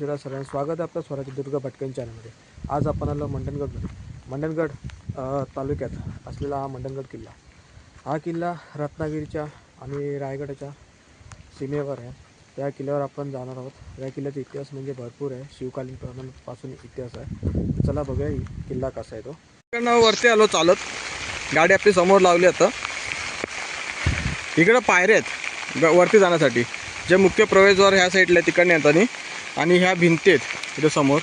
शिवराज सरांना स्वागत आहे आपलं स्वराज्य दुर्गा भटकन चॅनलमध्ये आज आपण आलो मंडणगडमध्ये. मंडणगड तालुक्यात असलेला हा मंडणगड किल्ला. हा किल्ला रत्नागिरीच्या आणि रायगडच्या सीमेवर आहे. त्या किल्ल्यावर आपण जाणार आहोत. या किल्ल्याचा इतिहास म्हणजे भरपूर आहे. शिवकालीन प्रमाणपासून इतिहास आहे. चला बघूया किल्ला कसा आहे तो. वरती आलो चालत. गाडी आपली समोर लावली आता. इकडं पायऱ्या आहेत. ग- वरती जाण्यासाठी. जे मुख्य प्रवेशद्वार ह्या साईडला आहे तिकडनं येतानी. आणि ह्या भिंती आहेत इथं समोर.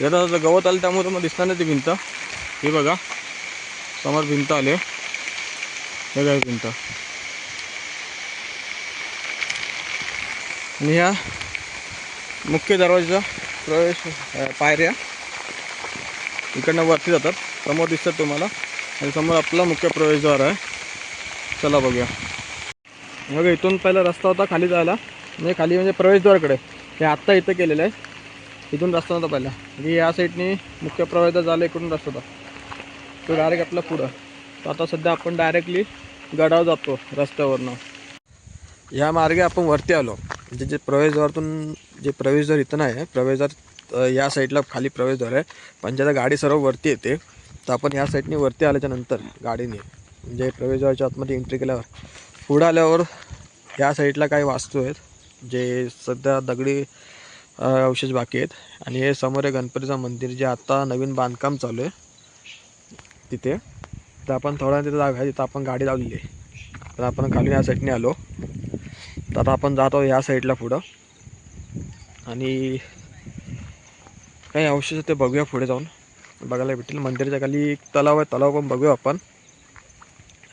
इथं गवत आलं त्यामुळे तुम्हाला दिसणार नाही ती भिंत. ही बघा समोर भिंत आले हे काय भिंत. आणि ह्या मुख्य दरवाजाचा प्रवेश पायऱ्या इकडनं वरती जातात. समोर दिसतात तुम्हाला. आणि समोर आपला मुख्य प्रवेशद्वार आहे. चला बघूया. बघा इथून पहिला रस्ता होता खाली जायला. म्हणजे खाली म्हणजे प्रवेशद्वारकडे. हे आत्ता इथं केलेलं आहे. इथून रस्ता नव्हता पहिला. म्हणजे या साईडनी मुख्य प्रवेशद्वार झालं इकडून रस्ता होता. तो डायरेक्ट आपला पुढं. तर आता सध्या आपण डायरेक्टली गडावर जातो रस्त्यावरनं. या मार्गे आपण वरती आलो. म्हणजे जे प्रवेशद्वारातून जे प्रवेशद्वार इथं नाही आहे प्रवेशद्वार या साईडला खाली प्रवेशद्वार आहे. पण ज्याला गाडी सर्व वरती येते तर आपण या साईडने वरती आल्याच्यानंतर गाडीने म्हणजे प्रवेशद्वाराच्या आतमध्ये एंट्री केल्यावर पुढं आल्यावर या साईडला काही वास्तू आहेत. जे सध्या दगडी अवशेष बाकी आहेत. आणि हे समोर आहे गणपतीचं मंदिर जे आता नवीन बांधकाम चालू आहे. तिथे. तर आपण थोडा तिथे आहे तिथं आपण गाडी लावलेली आहे. तर आपण खाली या साईडने आलो. तर आता आपण जातो या साईडला पुढं. आणि काही अवशेष ते बघूया पुढे जाऊन. बघायला भेटेल. मंदिराच्या खाली एक तलाव आहे. तलाव पण बघूया आपण.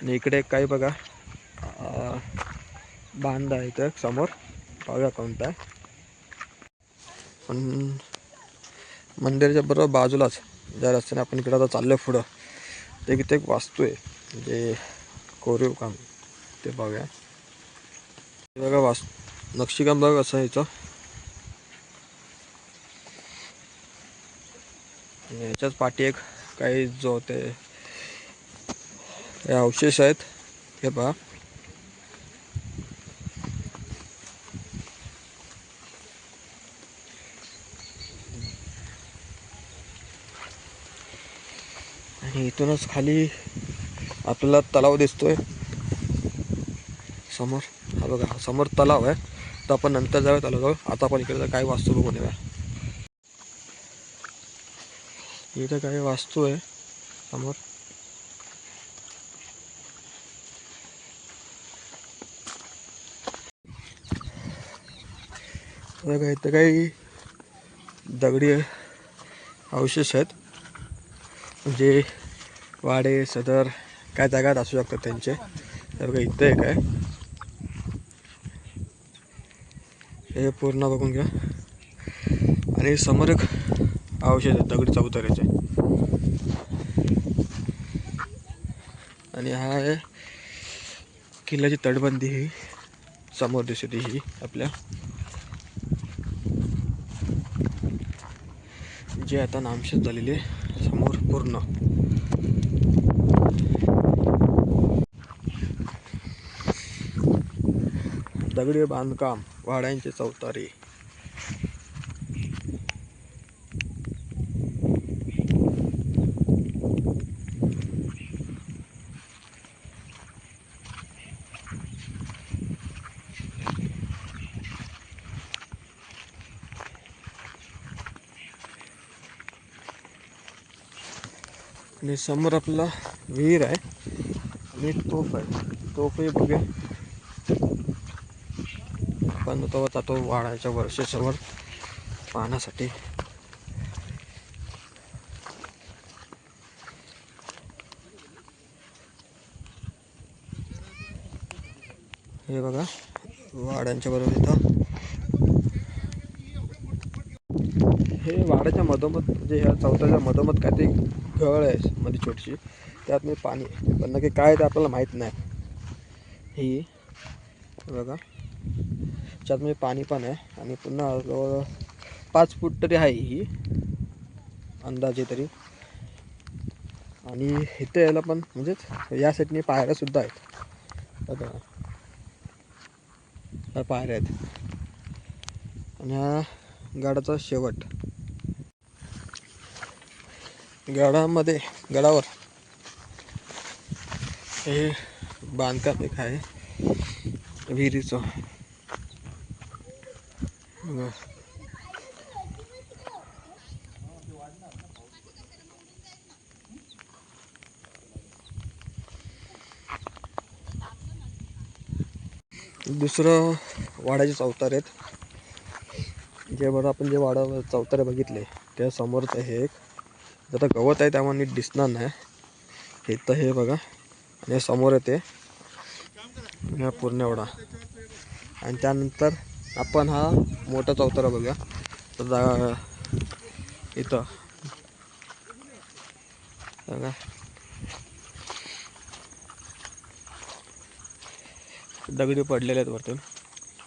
आणि इकडे काही बघा. बांध आहे तर समोर. बघूया कोणता आहे. पण मंदिराच्या बरोबर बाजूलाच ज्या रस्त्याने आपण इकडे आता चाललो पुढं ते किती एक वास्तू आहे. म्हणजे कोरीव काम ते बघूया बघा वास नक्षीकाम बघा कसं याचं याच्याच पाठी एक काही जो ते अवशेष आहेत. हे पहा आणि इथूनच खाली आपल्याला तलाव दिसतोय. समोर. हा बघा समोर तलाव आहे. तर आपण नंतर जाऊया तलाव आता आपण इकडे काय वास्तू बघून येऊया. इथं काही वास्तू आहे समोर. बघा इथं काही दगडी अवशेष आहेत. म्हणजे वाडे सदर काय जागात असू शकतात त्यांचे. तर बघा इथं एक आहे. हे पूर्ण बघून घ्या. आणि समोर एक अवशेष आहे दगडी चौतऱ्याचे आणि हा आहे किल्ल्याची तटबंदी ही. समोर दिसते ही आपल्या. जे आता नामशेष झालेली आहे समोर पूर्ण. दगडी बांधकाम वाड्यांचे चौतारी. आणि समोर आपला विहीर आहे. आणि तोफ आहे. तोफही बघे. पण तो जातो वाडाच्या वर्षाच्यावर पाहण्यासाठी. हे बघा वाड्यांच्या बरोबर इथं. हे वाड्याच्या मधोमध म्हणजे ह्या चौथ्याच्या मधोमध काय ते गळ आहे मध्ये छोटीशी. त्यात मी पाणी पण नक्की काय ते आपल्याला माहीत नाही. ही हे बघा. त्यात म्हणजे पाणी पण आहे. आणि पुन्हा जवळ पाच फूट तरी आहे ही. अंदाजे तरी. आणि इथे यायला पण म्हणजेच या साईडने पायऱ्यासुद्धा आहेत. बघा. पायऱ्या आहेत. आणि हा गडाचा शेवट. गडामध्ये गडावर. हे बांधकाम एक आहे. विहिरीचं. दुसरं वाड्याचे चौतार आहेत. जे बरं आपण जे वाडा चौतारे बघितले त्या समोरचं हे एक आता गवत आहे त्यामुळे नीट दिसणार नाही. हे तर हे बघा आणि समोर येते पूर्ण एवढा. आणि त्यानंतर आपण हा मोठा चौतारा बघूया. तर जा इथं. बघा. दगडी पडलेले आहेत वरतून.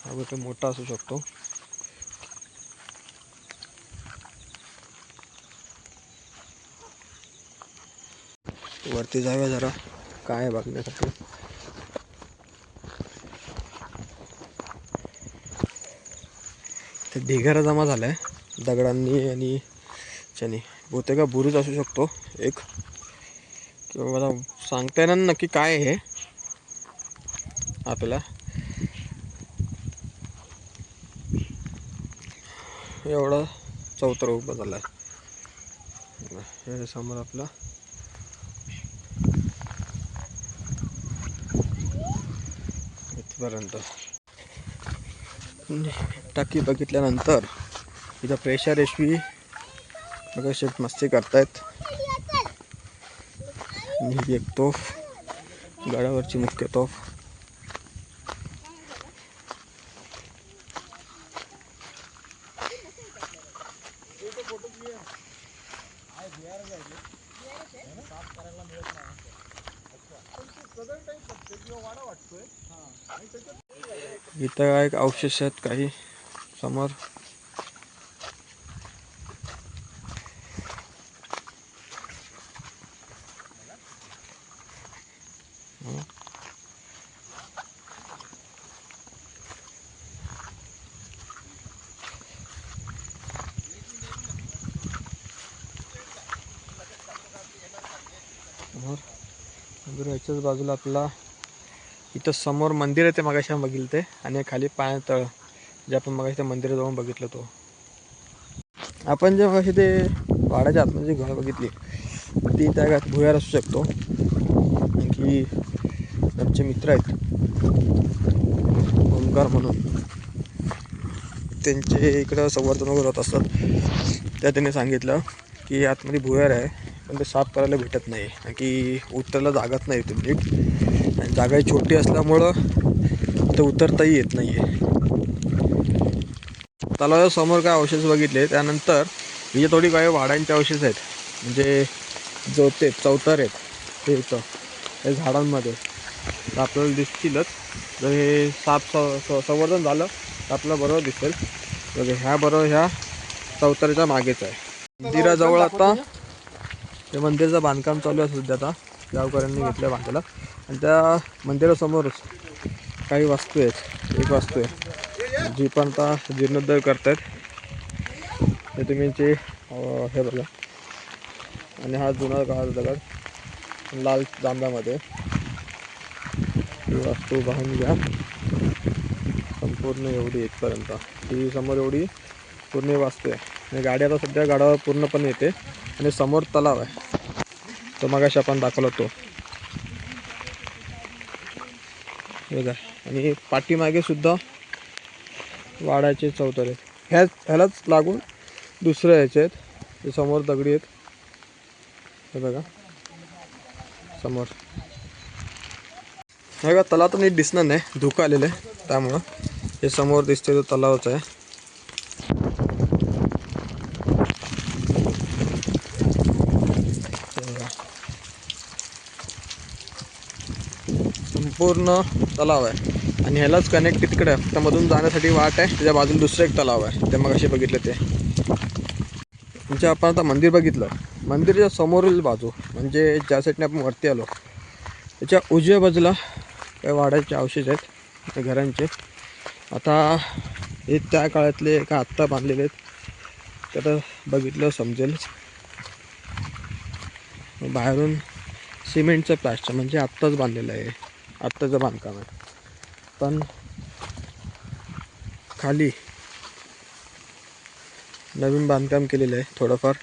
हा मोठा असू शकतो. वरती जाऊया जरा. काय आहे बघण्यासाठी? ढिगारा जमा झाला आहे दगडांनी आणि त्याने बहुतेक बुरुज असू शकतो. एक. किंवा मला सांगता येणार नक्की काय आहे हे. आपल्याला. एवढा चौतर उभा झाला हे समोर आपला. इथपर्यंत. टाकी बघितल्यानंतर इथं प्रेशर एशवी बघा शेट मस्ती करतायत. आणि ही एक तोफ गडावरची मुख्य तोफ. इथं एक अवशेष आहेत काही समोर. याच्याच बाजूला आपला इथं समोर मंदिर आहे ते मगाशी आपण बघितलं ते आणि खाली पाय तळ. जे आपण मगाशी ते मंदिर जाऊन बघितलं तो. आपण जे मगाशी ते वाड्याच्या आतमध्ये म्हणजे जी घर बघितली ती त्या घरात भुयार असू शकतो. आणखी आमचे मित्र आहेत. ओमकार म्हणून. त्यांचे इकडं संवर्धन वगैरे होत असतात. त्या त्यांनी सांगितलं की आतमध्ये भुयार आहे पण ते साफ करायला भेटत नाही. आणखी उतरायला जागाच नाही तुम्ही जागा ही छोटी असल्यामुळं ते उतरताही येत नाही आहे तलावाच्या समोर काय अवशेष बघितले त्यानंतर इथे थोडी काही वाड्यांचे अवशेष आहेत. म्हणजे जोते चौतर आहेत. ते इथं हे झाडांमध्ये. तर आपल्याला दिसतीलच. जर हे साफ स- संवर्धन झालं तर आपल्याला बरोबर दिसेल. बघा ह्या बरोबर ह्या चौतारीच्या मागेच आहे. मंदिराजवळ आता ते मंदिरचं बांधकाम चालू आहे सध्या आता. गावकऱ्यांनी घेतलं बांधायला. आणि त्या मंदिरासमोरच काही वास्तू आहेत. एक वास्तू आहे. जी पण आता जीर्णोद्धार करतायत. हे तुम्ही जे हे बघा. आणि हा जुना काळ दगड लाल जांभ्यामध्ये ही वास्तू पाहून घ्या. संपूर्ण एवढी इथपर्यंत. ही समोर एवढी पूर्ण वास्तू आहे. आणि गाडी आता सध्या गाडावर पूर्णपणे येते. आणि समोर तलाव आहे. तो मगाशी आपण दाखवला तो. बघा. आणि पाठीमागे सुद्धा वाड्याचे चौतारे ह्या ह्यालाच लागून दुसरं ह्याचे आहेत. ते समोर दगडी आहेत. हे बघा. समोर. हे बघा तलाव तर नीट दिसणार नाही. धुकं आलेलं आहे. त्यामुळं हे समोर दिसते तो तलावच आहे. संपूर्ण तलाव आहे. आणि ह्यालाच कनेक्ट तिकडे. आहे. मधून जाण्यासाठी वाट आहे. त्याच्या बाजूला दुसरं एक तलाव आहे. ते मग असे बघितलं ते. म्हणजे आपण आता मंदिर बघितलं. मंदिराच्या समोरील बाजू म्हणजे ज्या साईडने आपण वरती आलो त्याच्या उजव्या बाजूला काही वाड्याचे अवशेष आहेत. त्या घरांचे. आता हे त्या काळातले का आत्ता बांधलेले आहेत. ते आता बघितलं समजेलच बाहेरून सिमेंटचं प्लास्टर म्हणजे आत्ताच बांधलेलं आहे. आत्ताचं बांधकाम आहे. पण खाली नवीन बांधकाम केलेलं आहे थोडंफार.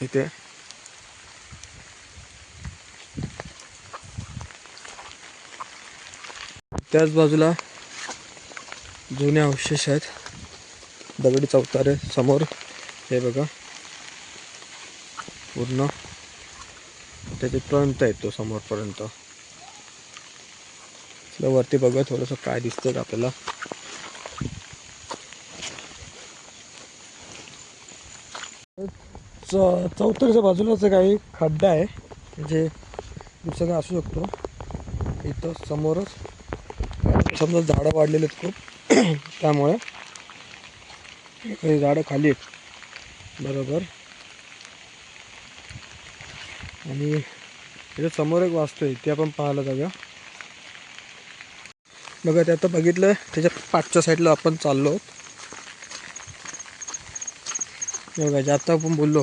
इथे त्याच बाजूला जुने अवशेष आहेत. दगडी चौतारे समोर. हे बघा. पूर्ण त्याच्यापर्यंत येतो समोरपर्यंत. वरती बघा थोडंसं काय दिसतं आपल्याला. च चौथरीच्या बाजूलाच काही खड्डा आहे. म्हणजे दुसरं असू शकतो. इथं समोरच. समजा झाडं वाढलेली आहेत खूप. त्यामुळे काही झाडं खाली आहेत. बरोबर. आणि त्याच्यासमोर एक वास्तू आहे ते आपण पाहायला जाऊया. बघा ते आता बघितलं त्याच्या पाठच्या साईडला आपण चाललो आहोत. बघा जे आता आपण बोललो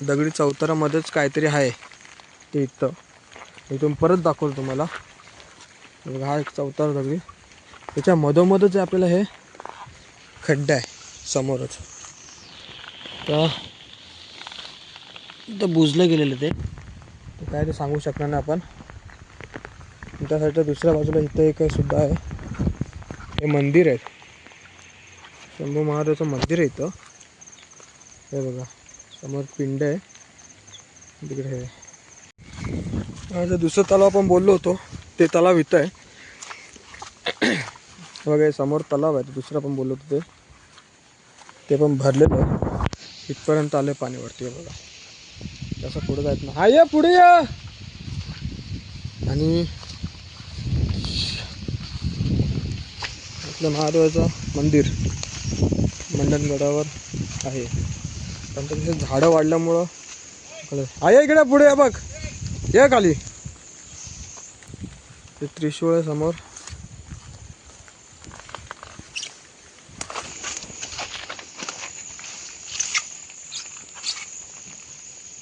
दगडी चौतारामध्येच काहीतरी आहे ते इथं. इथून परत दाखवतो तुम्हाला. बघा हा एक चौतार दगडी. त्याच्या मधोमधच आपल्याला हे खड्डा आहे समोरच. तर तिथं बुजलं गेलेलं ते. तर काय ते सांगू शकणार नाही आपण. त्यासाठी दुसऱ्या बाजूला इथं एक सुद्धा आहे. हे मंदिर आहे. शंभू महाराजाचं मंदिर आहे इथं. हे बघा. समोर पिंड आहे. तिकडे हे. आता दुसरं तलाव आपण बोललो होतो. ते तलाव इथं आहे. बघा समोर तलाव आहे. दुसरं आपण बोललो होतो ते. पण भरलेलं आहे. इथपर्यंत आलं पाणी वरती हे बघा. तसं पुढे जायचं ना हा ये पुढे या. आणि आपलं महादेवाचं मंदिर मंडणगडावर आहे. पण तिथे झाडं वाढल्यामुळं इकडे- हा ये इकडे पुढे या बघ. ये खाली. ते त्रिशूळ समोर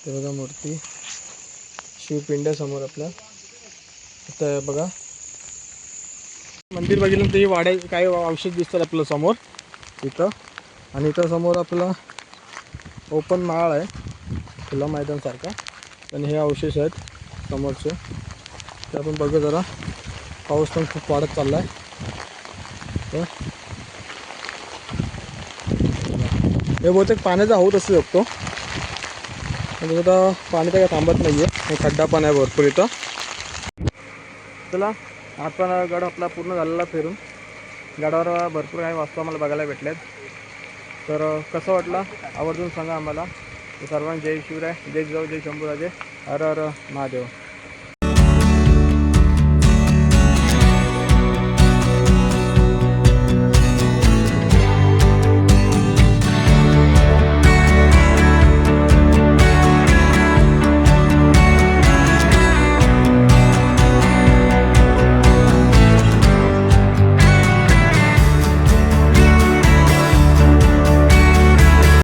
ते बघा मूर्ती. शिवपिंड समोर आपल्या इथं बघा. मंदिर बघितलं तरी ही वाड्या काही अवशेष दिसतात आपल्यासमोर. इथं. आणि इथं समोर आपला ओपन माळ आहे. खुला मैदानसारखा. आणि हे अवशेष आहेत समोरचे. ते आपण बघू जरा. पाऊस पण खूप वाढत चालला आहे हे बहुतेक पाण्याचा होत असू शकतो. म्हणजे आता पाणी तर काय थांबत नाही आहे खड्डा पण आहे भरपूर इथं. चला आपण गड आपला पूर्ण झालेला फिरून. गडावर भरपूर काही वास्तू आम्हाला बघायला भेटल्यात तर कसं वाटलं? आवर्जून सांगा आम्हाला. सर्वांना जय शिवराय जय जाऊ जय शंभूराजे. हर हर महादेव.